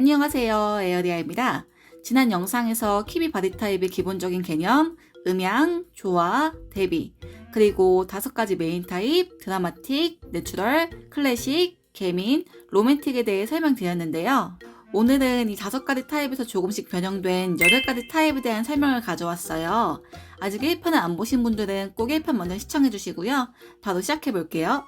안녕하세요. 에어리아입니다. 지난 영상에서 키비 바디 타입의 기본적인 개념, 음양, 조화, 대비, 그리고 다섯 가지 메인 타입, 드라마틱, 내추럴, 클래식, 개민, 로맨틱에 대해 설명드렸는데요. 오늘은 이 다섯 가지 타입에서 조금씩 변형된 여덟 가지 타입에 대한 설명을 가져왔어요. 아직 1편을 안 보신 분들은 꼭 1편 먼저 시청해 주시고요. 바로 시작해 볼게요.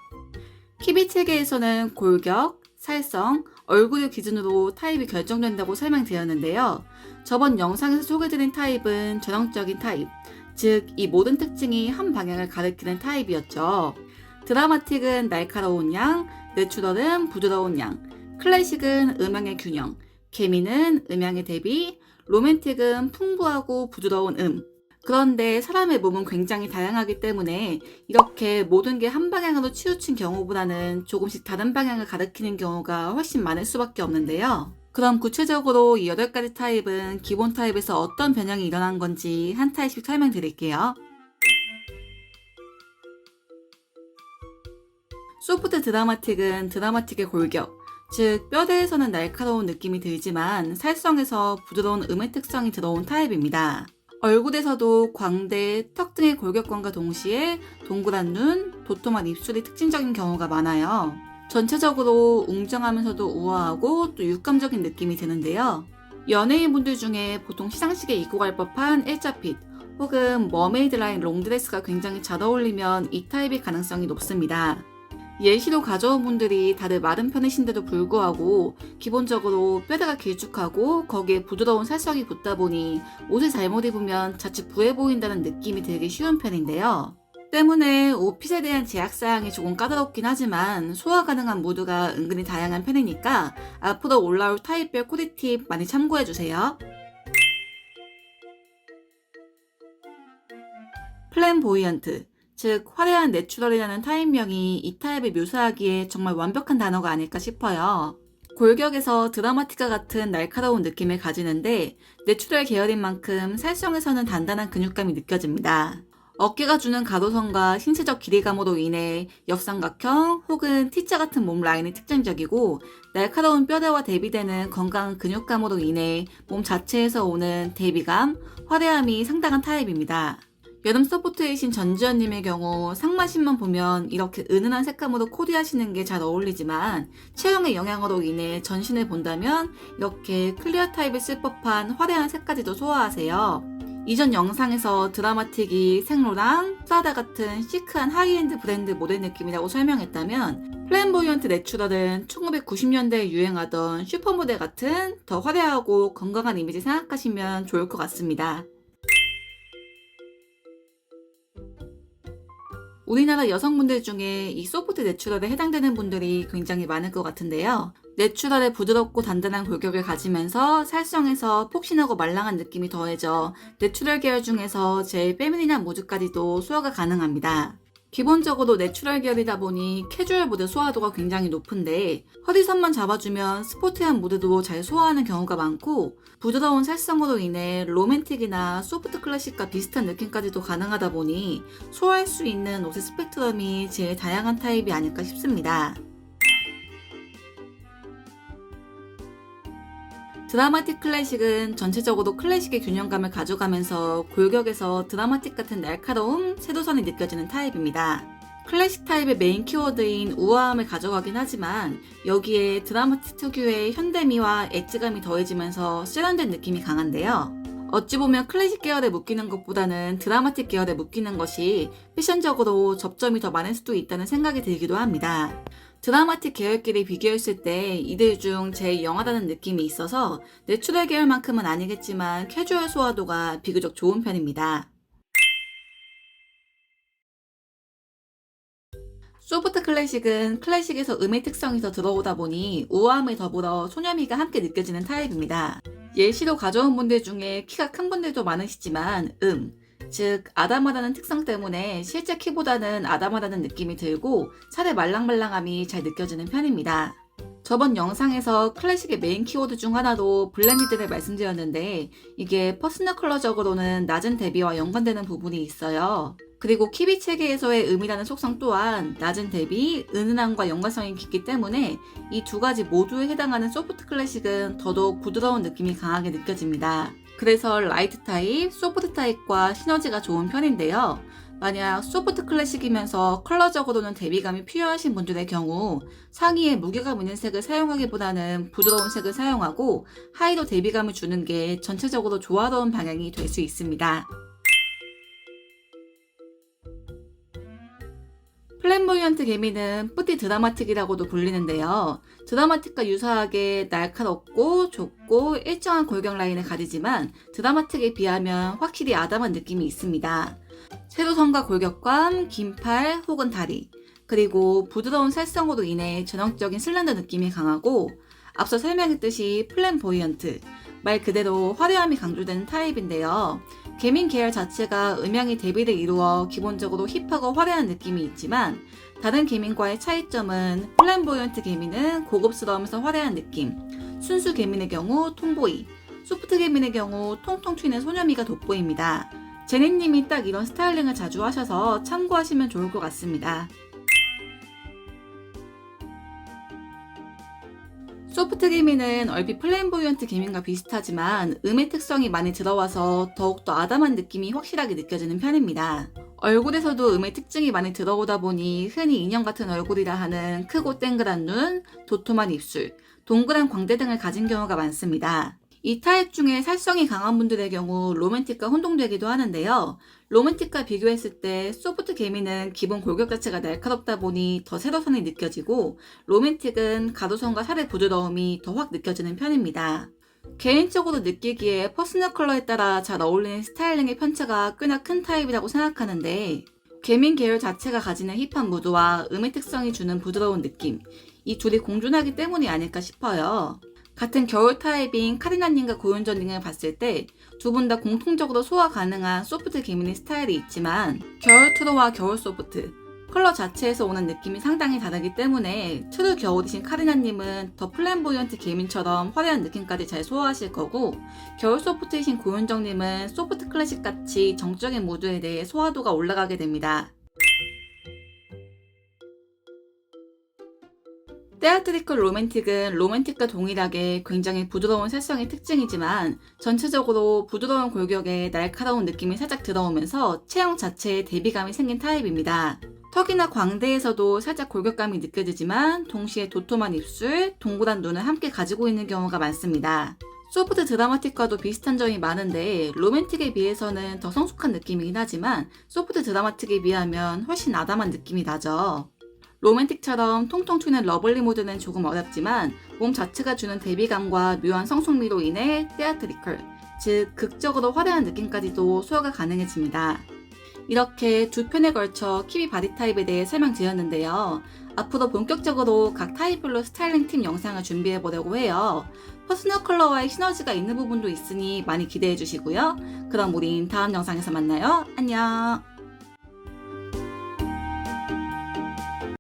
키비 체계에서는 골격, 살성, 얼굴을 기준으로 타입이 결정된다고 설명드렸는데요. 저번 영상에서 소개드린 타입은 전형적인 타입, 즉 이 모든 특징이 한 방향을 가리키는 타입이었죠. 드라마틱은 날카로운 양, 내추럴은 부드러운 양, 클래식은 음향의 균형, 케미는 음향의 대비, 로맨틱은 풍부하고 부드러운 음. 그런데 사람의 몸은 굉장히 다양하기 때문에 이렇게 모든 게 한 방향으로 치우친 경우보다는 조금씩 다른 방향을 가리키는 경우가 훨씬 많을 수밖에 없는데요. 그럼 구체적으로 이 8가지 타입은 기본 타입에서 어떤 변형이 일어난 건지 한 타입씩 설명드릴게요. 소프트 드라마틱은 드라마틱의 골격, 즉 뼈대에서는 날카로운 느낌이 들지만 살성에서 부드러운 음의 특성이 들어온 타입입니다. 얼굴에서도 광대, 턱 등의 골격감과 동시에 동그란 눈, 도톰한 입술이 특징적인 경우가 많아요. 전체적으로 웅장하면서도 우아하고 또 육감적인 느낌이 드는데요. 연예인분들 중에 보통 시상식에 입고 갈 법한 일자핏 혹은 머메이드 라인 롱드레스가 굉장히 잘 어울리면 이 타입의 가능성이 높습니다. 예시로 가져온 분들이 다들 마른 편이신데도 불구하고 기본적으로 뼈대가 길쭉하고 거기에 부드러운 살성이 붙다 보니 옷을 잘못 입으면 자칫 부해 보인다는 느낌이 들기 쉬운 편인데요. 때문에 옷핏에 대한 제약사항이 조금 까다롭긴 하지만 소화 가능한 무드가 은근히 다양한 편이니까 앞으로 올라올 타입별 코디팁 많이 참고해주세요. 플랜보이언트 즉 화려한 내추럴이라는 타입명이 이 타입을 묘사하기에 정말 완벽한 단어가 아닐까 싶어요. 골격에서 드라마틱과 같은 날카로운 느낌을 가지는데 내추럴 계열인 만큼 살성에서는 단단한 근육감이 느껴집니다. 어깨가 주는 가로선과 신체적 길이감으로 인해 역삼각형 혹은 T자 같은 몸 라인이 특징적이고 날카로운 뼈대와 대비되는 건강한 근육감으로 인해 몸 자체에서 오는 대비감, 화려함이 상당한 타입입니다. 여름 서포트이신 전지현님의 경우 상마신만 보면 이렇게 은은한 색감으로 코디하시는 게 잘 어울리지만 체형의 영향으로 인해 전신을 본다면 이렇게 클리어 타입을 쓸 법한 화려한 색까지도 소화하세요. 이전 영상에서 드라마틱이 생로랑 프라다 같은 시크한 하이엔드 브랜드 모델 느낌이라고 설명했다면 플랜보이언트 내추럴은 1990년대에 유행하던 슈퍼모델 같은 더 화려하고 건강한 이미지 생각하시면 좋을 것 같습니다. 우리나라 여성분들 중에 이 소프트 내추럴에 해당되는 분들이 굉장히 많을 것 같은데요. 내추럴의 부드럽고 단단한 골격을 가지면서 살성에서 폭신하고 말랑한 느낌이 더해져 내추럴 계열 중에서 제일 페미닌한 모드까지도 소화가 가능합니다. 기본적으로 내추럴 계열이다 보니 캐주얼 모드 소화도가 굉장히 높은데 허리선만 잡아주면 스포티한 모드도 잘 소화하는 경우가 많고 부드러운 살성으로 인해 로맨틱이나 소프트 클래식과 비슷한 느낌까지도 가능하다 보니 소화할 수 있는 옷의 스펙트럼이 제일 다양한 타입이 아닐까 싶습니다. 드라마틱 클래식은 전체적으로 클래식의 균형감을 가져가면서 골격에서 드라마틱 같은 날카로움, 세도선이 느껴지는 타입입니다. 클래식 타입의 메인 키워드인 우아함을 가져가긴 하지만 여기에 드라마틱 특유의 현대미와 엣지감이 더해지면서 세련된 느낌이 강한데요. 어찌 보면 클래식 계열에 묶이는 것보다는 드라마틱 계열에 묶이는 것이 패션적으로 접점이 더 많을 수도 있다는 생각이 들기도 합니다. 드라마틱 계열끼리 비교했을 때 이들 중 제일 영하다는 느낌이 있어서 내추럴 계열만큼은 아니겠지만 캐주얼 소화도가 비교적 좋은 편입니다. 소프트 클래식은 클래식에서 음의 특성이 더 들어오다 보니 우아함을 더불어 소녀미가 함께 느껴지는 타입입니다. 예시로 가져온 분들 중에 키가 큰 분들도 많으시지만 음, 즉 아담하다는 특성 때문에 실제 키보다는 아담하다는 느낌이 들고 살의 말랑말랑함이 잘 느껴지는 편입니다. 저번 영상에서 클래식의 메인 키워드 중 하나로 블렌디드를 말씀드렸는데 이게 퍼스널 컬러적으로는 낮은 대비와 연관되는 부분이 있어요. 그리고 키비 체계에서의 음이라는 속성 또한 낮은 대비, 은은함과 연관성이 깊기 때문에 이 두 가지 모두에 해당하는 소프트 클래식은 더더욱 부드러운 느낌이 강하게 느껴집니다. 그래서 라이트 타입, 소프트 타입과 시너지가 좋은 편인데요. 만약 소프트 클래식이면서 컬러적으로는 대비감이 필요하신 분들의 경우 상의에 무게감 있는 색을 사용하기보다는 부드러운 색을 사용하고 하이도 대비감을 주는 게 전체적으로 조화로운 방향이 될 수 있습니다. 플랜보이언트 개미는 뿌띠 드라마틱이라고도 불리는데요. 드라마틱과 유사하게 날카롭고 좁고 일정한 골격 라인을 가지지만 드라마틱에 비하면 확실히 아담한 느낌이 있습니다. 세로선과 골격감, 긴 팔 혹은 다리, 그리고 부드러운 살성으로 인해 전형적인 슬렌더 느낌이 강하고 앞서 설명했듯이 플랜보이언트, 말 그대로 화려함이 강조되는 타입인데요. 개민 계열 자체가 음향이 대비를 이루어 기본적으로 힙하고 화려한 느낌이 있지만 다른 개민과의 차이점은 플랜보이언트 개민은 고급스러우면서 화려한 느낌, 순수 개민의 경우 톰보이, 소프트 개민의 경우 통통 튀는 소녀미가 돋보입니다. 제니님이 딱 이런 스타일링을 자주 하셔서 참고하시면 좋을 것 같습니다. 소프트 개미는 얼핏 플랜보이언트 개민과 비슷하지만 음의 특성이 많이 들어와서 더욱더 아담한 느낌이 확실하게 느껴지는 편입니다. 얼굴에서도 음의 특징이 많이 들어오다 보니 흔히 인형 같은 얼굴이라 하는 크고 땡그란 눈, 도톰한 입술, 동그란 광대 등을 가진 경우가 많습니다. 이 타입 중에 살성이 강한 분들의 경우 로맨틱과 혼동되기도 하는데요. 로맨틱과 비교했을 때 소프트 개미는 기본 골격 자체가 날카롭다 보니 더 세로선이 느껴지고 로맨틱은 가도선과 살의 부드러움이 더 확 느껴지는 편입니다. 개인적으로 느끼기에 퍼스널 컬러에 따라 잘 어울리는 스타일링의 편차가 꽤나 큰 타입이라고 생각하는데 개민 계열 자체가 가지는 힙한 무드와 음의 특성이 주는 부드러운 느낌 이 둘이 공존하기 때문이 아닐까 싶어요. 같은 겨울 타입인 카리나님과 고윤전님을 봤을 때 두 분 다 공통적으로 소화 가능한 소프트 개미의 스타일이 있지만 겨울 트로와 겨울 소프트 컬러 자체에서 오는 느낌이 상당히 다르기 때문에 트루 겨울이신 카리나님은 더 플랜보이언트 개민처럼 화려한 느낌까지 잘 소화하실 거고 겨울 소프트이신 고윤정님은 소프트 클래식 같이 정적인 무드에 대해 소화도가 올라가게 됩니다. 테아트리컬 로맨틱은 로맨틱과 동일하게 굉장히 부드러운 색성이 특징이지만 전체적으로 부드러운 골격에 날카로운 느낌이 살짝 들어오면서 체형 자체에 대비감이 생긴 타입입니다. 턱이나 광대에서도 살짝 골격감이 느껴지지만 동시에 도톰한 입술, 동그란 눈을 함께 가지고 있는 경우가 많습니다. 소프트 드라마틱과도 비슷한 점이 많은데 로맨틱에 비해서는 더 성숙한 느낌이긴 하지만 소프트 드라마틱에 비하면 훨씬 아담한 느낌이 나죠. 로맨틱처럼 통통 튀는 러블리 모드는 조금 어렵지만 몸 자체가 주는 대비감과 묘한 성숙미로 인해 테아트리컬, 즉 극적으로 화려한 느낌까지도 소화가 가능해집니다. 이렇게 두 편에 걸쳐 키비 바디 타입에 대해 설명드렸는데요. 앞으로 본격적으로 각 타입별로 스타일링 팀 영상을 준비해 보려고 해요. 퍼스널 컬러와의 시너지가 있는 부분도 있으니 많이 기대해 주시고요. 그럼 우린 다음 영상에서 만나요. 안녕!